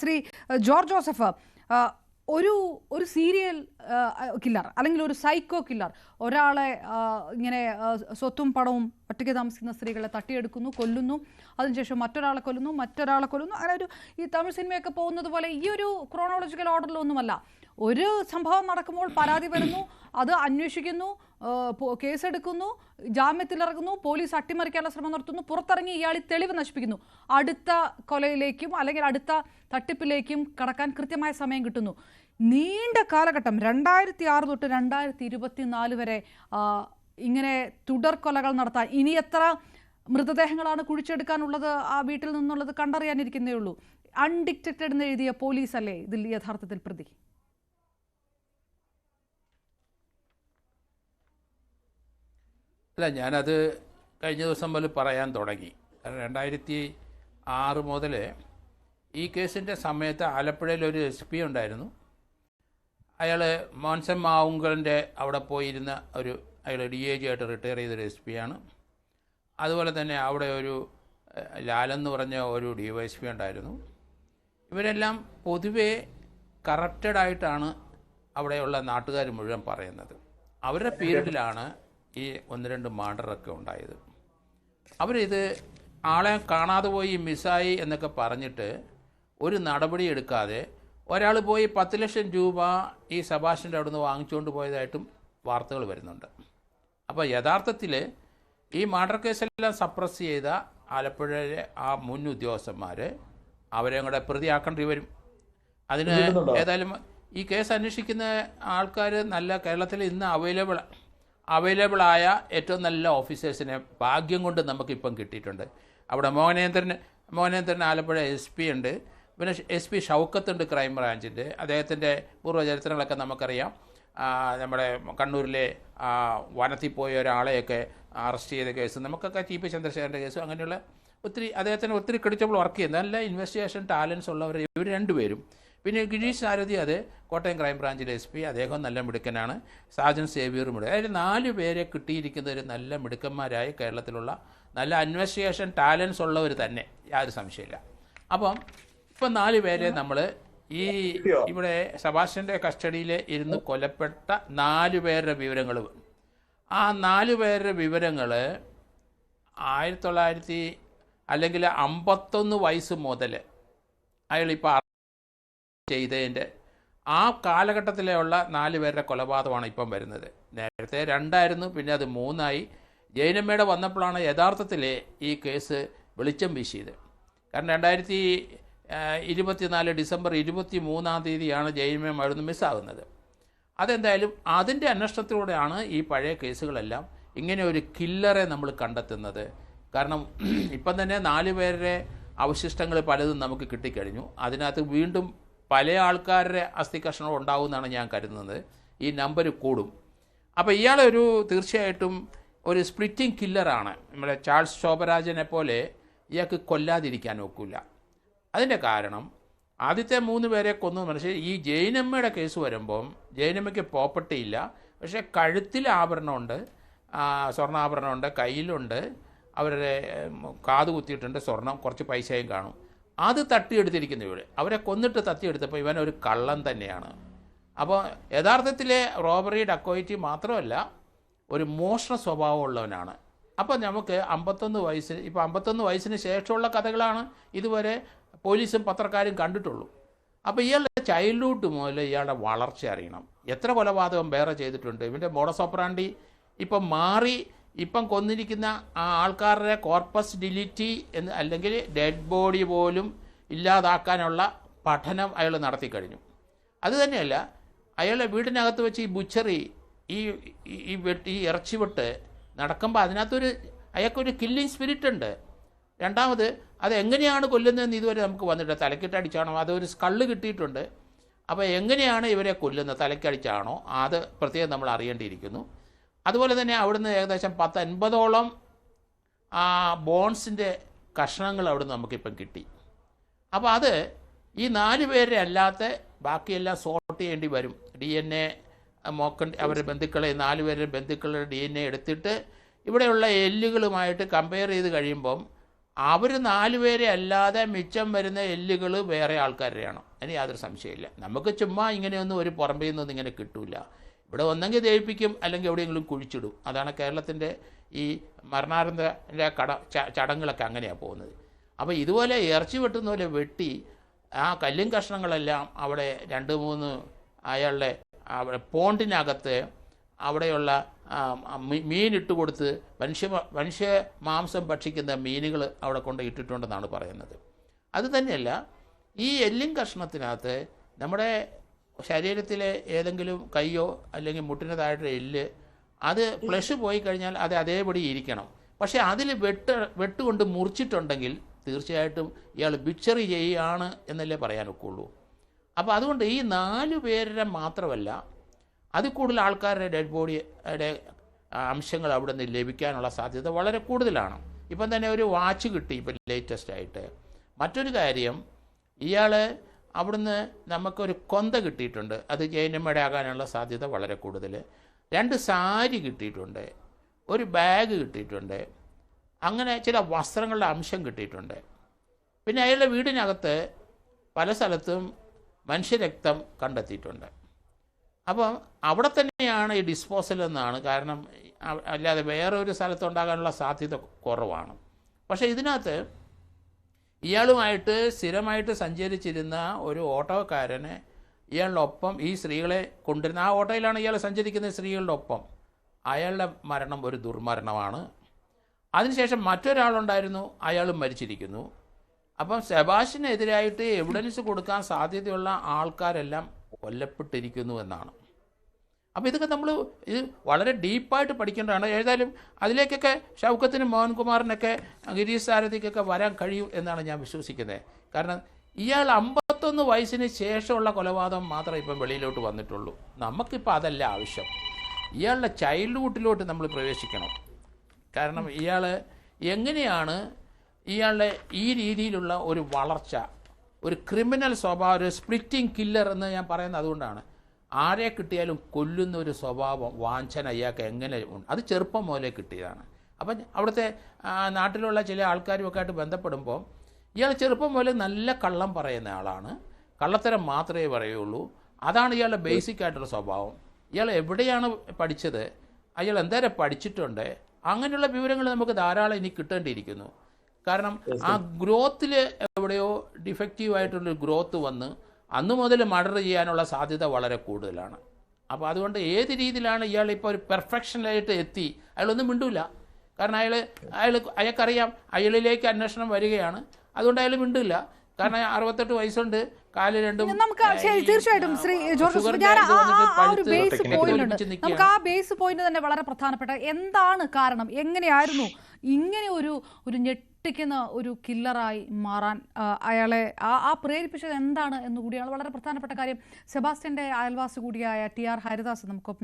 Shri George Joseph ഒരു ഒരു serial killer അല്ലെങ്കിൽ ഒരു സൈക്കോ കില്ലർ ഒരാളെ ഇങ്ങനെ സ്വത്തും പണവും ഒറ്റയ്ക്ക് താമസിക്കുന്ന സ്ത്രീകളെ തട്ടിയെടുക്കുന്നു കൊല്ലുന്നു അതിനുശേഷം മറ്റൊരാളെ കൊല്ലുന്നു മറ്റൊരാളെ കൊല്ലുന്നു അങ്ങനെ ഒരു ഈ തമിഴ് സിനിമയൊക്കെ പോകുന്നത് പോലെ ഈ ഒരു ക്രോണോളജിക്കൽ ഓർഡറിലൊന്നുമല്ല ഒരു സംഭവം നടക്കുമ്പോൾ പരാതി വരുന്നു അത് അന്വേഷിക്കുന്നു കേസെടുക്കുന്നു ജാമ്യത്തിലിറങ്ങുന്നു പോലീസ് അട്ടിമറിക്കാനുള്ള ശ്രമം നടത്തുന്നു പുറത്തിറങ്ങി ഇയാൾ തെളിവ് നശിപ്പിക്കുന്നു. അടുത്ത കൊലയിലേക്കും അല്ലെങ്കിൽ അടുത്ത തട്ടിപ്പിലേക്കും കടക്കാൻ കൃത്യമായ സമയം കിട്ടുന്നു. നീണ്ട കാലഘട്ടം രണ്ടായിരത്തി ആറ് തൊട്ട് രണ്ടായിരത്തി ഇരുപത്തിനാല് വരെ ഇങ്ങനെ തുടർ കൊലകൾ നടത്താൻ ഇനി എത്ര മൃതദേഹങ്ങളാണ് കുഴിച്ചെടുക്കാനുള്ളത് ആ വീട്ടിൽ നിന്നുള്ളത് കണ്ടറിയാനിരിക്കുന്നേ ഉള്ളൂ. അൺഡിക്റ്റഡ് എന്ന് എഴുതിയ പോലീസ് അല്ലേ ഇതിൽ യഥാർത്ഥത്തിൽ പ്രതി? അല്ല ഞാനത് കഴിഞ്ഞ ദിവസം മുതൽ പറയാൻ തുടങ്ങി. രണ്ടായിരത്തി ആറ് മുതൽ ഈ കേസിന്റെ സമയത്ത് ആലപ്പുഴയിൽ ഒരു എസ് പി ഉണ്ടായിരുന്നു. അയാൾ മോൻസൻ മാവുങ്കലിന്റെ അവിടെ പോയിരുന്ന ഒരു അയാൾ ഡി എ ജി ആയിട്ട് റിട്ടയർ ചെയ്തൊരു എസ് പി ആണ്. അതുപോലെ തന്നെ അവിടെ ഒരു ലാലെന്ന് പറഞ്ഞ ഒരു ഡി വൈ എസ് പി ഉണ്ടായിരുന്നു. ഇവരെല്ലാം പൊതുവേ കറപ്റ്റഡ് ആയിട്ടാണ് അവിടെയുള്ള നാട്ടുകാർ മുഴുവൻ പറയുന്നത്. അവരുടെ പീരീഡിലാണ് ഈ ഒന്ന് രണ്ട് മർഡറൊക്കെ ഉണ്ടായത്. അവരിത് ആളെ കാണാതെ പോയി മിസ്സായി എന്നൊക്കെ പറഞ്ഞിട്ട് ഒരു നടപടി എടുക്കാതെ ഒരാൾ പോയി പത്ത് ലക്ഷം രൂപ ഈ സബാഷിന്റെ അവിടെ നിന്ന് വാങ്ങിച്ചുകൊണ്ട് പോയതായിട്ടും വാർത്തകൾ വരുന്നുണ്ട്. അപ്പോൾ യഥാർത്ഥത്തിൽ ഈ മർഡർ കേസെല്ലാം സപ്രസ് ചെയ്ത ആലപ്പുഴയിലെ ആ മുൻ ഉദ്യോഗസ്ഥന്മാർ അവരെ കൂടെ പ്രതിയാക്കേണ്ടി വരും. അതിന് ഏതായാലും ഈ കേസ് അന്വേഷിക്കുന്ന ആൾക്കാർ നല്ല കേരളത്തിൽ ഇന്ന് അവൈലബിൾ അവൈലബിൾ ആയ ഏറ്റവും നല്ല ഓഫീസേഴ്സിനെ ഭാഗ്യം കൊണ്ട് നമുക്കിപ്പം കിട്ടിയിട്ടുണ്ട്. അവിടെ മോഹനേന്ദ്രൻ മോഹനേന്ദ്രൻ ആലപ്പുഴ എസ് പി ഉണ്ട്. പിന്നെ എസ് പി ഷൗക്കത്തുണ്ട് ക്രൈം ബ്രാഞ്ചിന്റെ അദ്ദേഹത്തിന്റെ പൂർവചരിത്രങ്ങളൊക്കെ നമുക്കറിയാം. നമ്മുടെ കണ്ണൂരിലെ വനത്തിൽ പോയ ഒരാളെയൊക്കെ അറസ്റ്റ് ചെയ്ത കേസ് നമുക്കൊക്കെ ടി പി ചന്ദ്രശേഖരന്റെ കേസും അങ്ങനെയുള്ള ഒത്തിരി അദ്ദേഹത്തിന് ഒത്തിരി ക്രെഡിറ്റബിൾ വർക്ക് ചെയ്യുന്നത് നല്ല ഇൻവെസ്റ്റിഗേഷൻ ടാലൻസ് ഉള്ളവർ ഇവർ രണ്ടുപേരും. പിന്നെ ഗിരീഷ് സാരഥി അത് കോട്ടയം ക്രൈം ബ്രാഞ്ചിലെ എസ് പി അദ്ദേഹം നല്ല മിടുക്കനാണ്. സാജൻ സേവിയറും മിടുക്കൻ അതായത് നാല് പേരെ കിട്ടിയിരിക്കുന്ന ഒരു നല്ല മിടുക്കന്മാരായി കേരളത്തിലുള്ള നല്ല അന്വേഷിഗേഷൻ ടാലൻസ് ഉള്ളവർ തന്നെ. യാതൊരു സംശയമില്ല. അപ്പം ഇപ്പം നാല് പേരെ നമ്മൾ ഈ ഇവിടെ സബാസ്റ്റ്യന്റെ കസ്റ്റഡിയിൽ ഇരുന്ന് കൊലപ്പെട്ട നാല് പേരുടെ വിവരങ്ങൾ ആ നാല് പേരുടെ വിവരങ്ങൾ ആയിരത്തി തൊള്ളായിരത്തി അല്ലെങ്കിൽ അമ്പത്തൊന്ന് വയസ്സ് മുതൽ അയാളിപ്പോൾ ചെയ്തതിന്റെ ആ കാലഘട്ടത്തിലുള്ള നാല് പേരുടെ കൊലപാതകമാണ് ഇപ്പം വരുന്നത്. നേരത്തെ രണ്ടായിരുന്നു പിന്നെ അത് മൂന്നായി. ജൈനമ്മയുടെ വന്നപ്പോഴാണ് യഥാർത്ഥത്തിൽ ഈ കേസ് വെളിച്ചം വീശിയത്. കാരണം രണ്ടായിരത്തി ഇരുപത്തിനാല് ഡിസംബർ ഇരുപത്തി മൂന്നാം തീയതിയാണ് ജൈനമ്മ മരുന്ന് മിസ്സാകുന്നത്. അതെന്തായാലും അതിന്റെ അന്വേഷണത്തിലൂടെയാണ് ഈ പഴയ കേസുകളെല്ലാം ഇങ്ങനെ ഒരു കില്ലറെ നമ്മൾ കണ്ടെത്തുന്നത്. കാരണം ഇപ്പം തന്നെ നാല് പേരുടെ അവശിഷ്ടങ്ങൾ പലതും നമുക്ക് കിട്ടിക്കഴിഞ്ഞു. അതിനകത്ത് വീണ്ടും പല ആൾക്കാരുടെ അസ്ഥി കഷ്ണം ഉണ്ടാവുമെന്നാണ് ഞാൻ കരുതുന്നത്. ഈ നമ്പർ കൂടും. അപ്പോൾ ഇയാളൊരു തീർച്ചയായിട്ടും ഒരു സ്പ്ലിറ്റിംഗ് കില്ലറാണ് നമ്മുടെ ചാൾസ് ശോഭരാജനെ പോലെ ഇയാൾക്ക് കൊല്ലാതിരിക്കാൻ ഒക്കില്ല. അതിന്റെ കാരണം ആദ്യത്തെ മൂന്ന് പേരെ കൊന്നു. പക്ഷേ ഈ ജൈനമ്മയുടെ കേസ് വരുമ്പം ജൈനമ്മയ്ക്ക് പ്രോപ്പർട്ടി ഇല്ല. പക്ഷേ കഴുത്തിൽ ആഭരണമുണ്ട്. സ്വർണാഭരണമുണ്ട് കയ്യിലുണ്ട്. അവരുടെ കാത് കുത്തിയിട്ടുണ്ട് സ്വർണം. കുറച്ച് പൈസയും കാണും. അത് തട്ടിയെടുത്തിരിക്കുന്നു ഇവിടെ. അവരെ കൊന്നിട്ട് തട്ടിയെടുത്തപ്പോൾ ഇവൻ ഒരു കള്ളൻ തന്നെയാണ്. അപ്പോൾ യഥാർത്ഥത്തിലെ റോബറി ഡക്കോയിറ്റി മാത്രമല്ല ഒരു മോഷണ സ്വഭാവമുള്ളവനാണ്. അപ്പോൾ നമുക്ക് അമ്പത്തൊന്ന് വയസ്സിന് ഇപ്പോൾ അമ്പത്തൊന്ന് വയസ്സിന് ശേഷമുള്ള കഥകളാണ് ഇതുവരെ പോലീസും പത്രക്കാരും കണ്ടിട്ടുള്ളൂ. അപ്പോൾ ഇയാളുടെ ചൈൽഡ്ഹുഡ് മുതൽ ഇയാളുടെ വളർച്ച അറിയണം. എത്ര കൊലപാതകം വേറെ ചെയ്തിട്ടുണ്ട്. ഇവന്റെ മോഡസോപ്രാണ്ടി ഇപ്പം മാറി ഇപ്പം കൊന്നിരിക്കുന്ന ആ ആൾക്കാരുടെ കോർപ്പസ് ഡിലിറ്റി എന്ന് അല്ലെങ്കിൽ ഡെഡ് ബോഡി പോലും ഇല്ലാതാക്കാനുള്ള പഠനം അയാൾ നടത്തി കഴിഞ്ഞു. അതുതന്നെയല്ല അയാളെ വീടിനകത്ത് വെച്ച് ഈ ബുച്ചറി ഈ ഈ- ഈ വെട്ട് ഈ ഇറച്ചി വെട്ട് നടക്കുമ്പോൾ അതിനകത്തൊരു അയാൾക്കൊരു കില്ലിങ് സ്പിരിറ്റ് ഉണ്ട്. രണ്ടാമത് അത് എങ്ങനെയാണ് കൊല്ലുന്നതെന്ന് ഇതുവരെ നമുക്ക് വന്നിട്ട് തലക്കിട്ടടിച്ചാണോ? അതൊരു സ്കള്ള് കിട്ടിയിട്ടുണ്ട്. അപ്പോൾ എങ്ങനെയാണ് ഇവരെ കൊല്ലുന്നത്? തലക്കടിച്ചാണോ അത് പ്രത്യേകം നമ്മൾ അറിയേണ്ടിയിരിക്കുന്നു. അതുപോലെ തന്നെ അവിടുന്ന് ഏകദേശം പത്ത് അൻപതോളം ആ ബോൺസിന്റെ കഷ്ണങ്ങൾ അവിടുന്ന് നമുക്കിപ്പം കിട്ടി. അപ്പോൾ അത് ഈ നാല് പേരെ അല്ലാത്ത ബാക്കിയെല്ലാം സോർട്ട് ചെയ്യേണ്ടി വരും. ഡി എൻ എ മോക്കൻ അവരുടെ ബന്ധുക്കളെ നാല് പേരുടെ ബന്ധുക്കളുടെ ഡി എൻ എ എടുത്തിട്ട് ഇവിടെയുള്ള എല്ലുകളുമായിട്ട് കമ്പയർ ചെയ്ത് കഴിയുമ്പം അവർ നാല് പേരെ അല്ലാതെ മിച്ചം വരുന്ന എല്ലുകൾ വേറെ ആൾക്കാരുടെയാണ്? അതിന് യാതൊരു സംശയമില്ല നമുക്ക് ചുമ്മാ ഇങ്ങനെയൊന്നും ഒരു പുറമ്പേ നിന്നൊന്നും ഇങ്ങനെ കിട്ടൂല. ഇവിടെ ഒന്നെങ്കിൽ ദഹിപ്പിക്കും അല്ലെങ്കിൽ എവിടെയെങ്കിലും കുഴിച്ചിടും. അതാണ് കേരളത്തിന്റെ ഈ മരണാനന്തര കട ചടങ്ങുകളൊക്കെ അങ്ങനെയാണ് പോകുന്നത്. അപ്പോൾ ഇതുപോലെ ഇറച്ചി വെട്ടുന്ന പോലെ വെട്ടി ആ കല്ലും കഷ്ണങ്ങളെല്ലാം അവിടെ രണ്ട് മൂന്ന് അയാളുടെ അവിടെ പോണ്ടിനകത്ത് അവിടെയുള്ള മീനിട്ട് കൊടുത്ത് മനുഷ്യ മനുഷ്യ മാംസം ഭക്ഷിക്കുന്ന മീനുകൾ അവിടെ കൊണ്ട് ഇട്ടിട്ടുണ്ടെന്നാണ് പറയുന്നത്. അത് തന്നെയല്ല ഈ എല്ലും കഷ്ണത്തിനകത്ത് നമ്മുടെ ശരീരത്തിലെ ഏതെങ്കിലും കൈയോ അല്ലെങ്കിൽ മുട്ടിന് താഴെ എല്ല് അത് ഫ്ലഷ് പോയി കഴിഞ്ഞാൽ അത് അതേപടി ഇരിക്കണം. പക്ഷേ അതിൽ വെട്ട് വെട്ടുകൊണ്ട് മുറിച്ചിട്ടുണ്ടെങ്കിൽ തീർച്ചയായിട്ടും ഇയാൾ ബിച്ചറി ചെയ്യുകയാണ് എന്നല്ലേ പറയാനൊക്കുള്ളൂ അപ്പോൾ അതുകൊണ്ട് ഈ നാല് പേരുടെ മാത്രമല്ല അതിൽ കൂടുതൽ ആൾക്കാരുടെ ഡെഡ് ബോഡിയുടെ അംശങ്ങൾ അവിടെ നിന്ന് ലഭിക്കാനുള്ള സാധ്യത വളരെ കൂടുതലാണ്. ഇപ്പം തന്നെ ഒരു വാച്ച് കിട്ടി ഇപ്പം ലേറ്റസ്റ്റ് ആയിട്ട്. മറ്റൊരു കാര്യം ഇയാൾ അവിടുന്ന് നമുക്കൊരു കൊന്ത കിട്ടിയിട്ടുണ്ട്. അത് ജൈനമ്മയുടെ ആകാനുള്ള സാധ്യത വളരെ കൂടുതൽ രണ്ട് സാരി കിട്ടിയിട്ടുണ്ട്. ഒരു ബാഗ് കിട്ടിയിട്ടുണ്ട്. അങ്ങനെ ചില വസ്ത്രങ്ങളുടെ അംശം കിട്ടിയിട്ടുണ്ട്. പിന്നെ അയാളുടെ വീടിനകത്ത് പല സ്ഥലത്തും മനുഷ്യരക്തം കണ്ടെത്തിയിട്ടുണ്ട്. അപ്പം അവിടെ തന്നെയാണ് ഈ ഡിസ്പോസൽ എന്നാണ്. കാരണം അല്ലാതെ വേറെ ഒരു സ്ഥലത്തുണ്ടാകാനുള്ള സാധ്യത കുറവാണ്. പക്ഷേ ഇതിനകത്ത് ഇയാളുമായിട്ട് സ്ഥിരമായിട്ട് സഞ്ചരിച്ചിരുന്ന ഒരു ഓട്ടോക്കാരനെ ഇയാളുടെ ഒപ്പം ഈ സ്ത്രീകളെ കൊണ്ടുവരുന്ന ആ ഓട്ടോയിലാണ് ഇയാൾ സഞ്ചരിക്കുന്ന സ്ത്രീകളുടെ ഒപ്പം. അയാളുടെ മരണം ഒരു ദുർമരണമാണ്. അതിനുശേഷം മറ്റൊരാളുണ്ടായിരുന്നു അയാളും മരിച്ചിരിക്കുന്നു. അപ്പം സെബാഷിനെതിരായിട്ട് എവിഡൻസ് കൊടുക്കാൻ സാധ്യതയുള്ള ആൾക്കാരെല്ലാം കൊല്ലപ്പെട്ടിരിക്കുന്നു എന്നാണ്. അപ്പോൾ ഇതൊക്കെ നമ്മൾ ഇത് വളരെ ഡീപ്പായിട്ട് പഠിക്കേണ്ടതാണ്. ഏതായാലും അതിലേക്കൊക്കെ ഷൗക്കത്തിനും മോഹൻകുമാറിനൊക്കെ ഗിരീഷ് സാരഥിക്കൊക്കെ വരാൻ കഴിയും എന്നാണ് ഞാൻ വിശ്വസിക്കുന്നത് കാരണം ഇയാൾ അമ്പത്തൊന്ന് വയസ്സിന് ശേഷമുള്ള കൊലപാതകം മാത്രമേ ഇപ്പം വെളിയിലോട്ട് വന്നിട്ടുള്ളൂ. നമുക്കിപ്പോൾ അതല്ല ആവശ്യം. ഇയാളുടെ ചൈൽഡ്ഹുഡിലോട്ട് നമ്മൾ പ്രവേശിക്കണം. കാരണം ഇയാൾ എങ്ങനെയാണ് ഇയാളുടെ ഈ രീതിയിലുള്ള ഒരു വളർച്ച ഒരു ക്രിമിനൽ സ്വഭാവം ഒരു സ്പ്ലിറ്റിംഗ് കില്ലർ എന്ന് ഞാൻ പറയുന്നത് അതുകൊണ്ടാണ്. ആരെ കിട്ടിയാലും കൊല്ലുന്ന ഒരു സ്വഭാവം വാഞ്ചന അയാൾക്ക് എങ്ങനെ ഉണ്ട്? അത് ചെറുപ്പം മുതലേ കിട്ടിയതാണ്. അപ്പം അവിടുത്തെ നാട്ടിലുള്ള ചില ആൾക്കാരുമൊക്കെ ആയിട്ട് ബന്ധപ്പെടുമ്പോൾ ഇയാൾ ചെറുപ്പം മുതലേ നല്ല കള്ളം പറയുന്ന ആളാണ്. കള്ളത്തരം മാത്രമേ പറയുള്ളൂ. അതാണ് ഇയാളുടെ ബേസിക് ആയിട്ടുള്ള സ്വഭാവം. ഇയാൾ എവിടെയാണ് പഠിച്ചത്? അയാൾ എന്തേരം പഠിച്ചിട്ടുണ്ട്? അങ്ങനെയുള്ള വിവരങ്ങൾ നമുക്ക് ധാരാളം ഇനി കിട്ടേണ്ടിയിരിക്കുന്നു. കാരണം ആ ഗ്രോത്തിൽ എവിടെയോ ഡിഫക്റ്റീവ് ആയിട്ടുള്ളൊരു ഗ്രോത്ത് വന്ന് അന്ന് മുതൽ മർഡർ ചെയ്യാനുള്ള സാധ്യത വളരെ കൂടുതലാണ്. അപ്പോൾ അതുകൊണ്ട് ഏത് രീതിയിലാണ് ഇയാൾ ഇപ്പോൾ ഒരു പെർഫെക്ഷനിലായിട്ട് എത്തി? അയാളൊന്നും മിണ്ടൂല. കാരണം അയാൾ അയാൾ അയാൾക്കറിയാം അയാളിലേക്ക് അന്വേഷണം വരികയാണ്. അതുകൊണ്ട് അയാൾ മിണ്ടില്ല കാരണം അറുപത്തെട്ട് വയസ്സുണ്ട്. കാൽ രണ്ടും നമുക്ക് തീർച്ചയായിട്ടും ശ്രീ ജോർജ് ഞാൻ ആ- ഒരു ബേസ് technical പോയിന്റ് ഉണ്ട്. നമുക്ക് ആ ബേസ് പോയിന്റ് തന്നെ വളരെ പ്രധാനപ്പെട്ട. എന്താണ് കാരണം? എങ്ങനെയായിരുന്നു? ഇങ്ങനെ ഒരു ഒരു ഞെട്ടിക്കുന്ന ഒരു കില്ലറായി മാറാൻ അയാളെ ആ പ്രേരിപ്പിച്ചത് എന്താണ് എന്ന് കൂടിയാണ് വളരെ പ്രധാനപ്പെട്ട കാര്യം. സെബാസ്റ്റ്യന്റെ അയൽവാസി കൂടിയായ ടി ആർ ഹരിദാസ് നമുക്കൊപ്പം